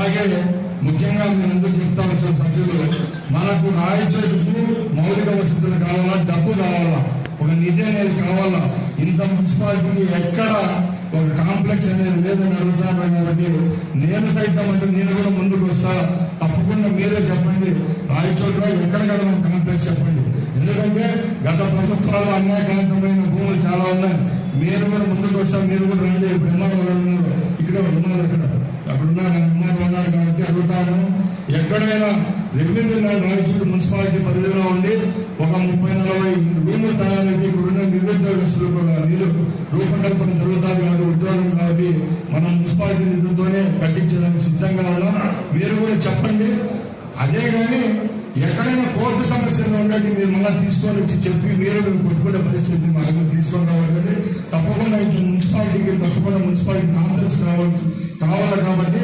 అలాగే ముఖ్యంగా నేను ఎందుకు చెప్తా వచ్చిన సభ్యులు మనకు రాయచోటుకు మౌలిక వసతులు కావాలా డబ్బు కావాలా? ఒక నిధి అనేది కావాలా? ఇంత మున్సిపాలిటీకి ఎక్కడ ఒక కాంప్లెక్స్ అనేది లేదని అడుగుతాను కాబట్టి నేను సైతం అంటే నేను కూడా ముందుకు వస్తా. తప్పకుండా మీరే చెప్పండి. రాయచోటులో ఎక్కడ కదా కాంప్లెక్స్ చెప్పండి. ఎందుకంటే గత ప్రభుత్వాలు అన్యాయకాంతమైన భూములు చాలా ఉన్నాయి. మీరు కూడా ముందుకు వస్తారు మీరు కూడా రండి. ఉన్నారు ఉన్నారు కాబట్టి అడుగుతాను. ఎక్కడైనా రెవెన్యూ రాయచూరు మున్సిపాలిటీ పరిధిలో ఉండి ఒక ముప్పై నలభై రూములు తయారీకి ఇక్కడున్న నిరుద్యోగస్తులు కూడా నీరు రూపకల్పన జరుగుతుంది కాబట్టి ఉద్యోగం కాబట్టి మన మున్సిపాలిటీ నిధులతోనే కట్టించడానికి సిద్ధంగా ఉన్నాం. మీరు కూడా చెప్పండి. అదే కానీ ఎక్కడైనా కోర్టు సమస్యలు ఉండేది మీరు మళ్ళీ తీసుకొని వచ్చి చెప్పి మీరు మేము కొట్టుకునే పరిస్థితి మాకు తీసుకొని రావాలి తప్పకుండా ఇప్పుడు మున్సిపాలిటీకి తప్పకుండా మున్సిపాలిటీ కాంప్లెక్స్ కావాలి కావాలి కాబట్టి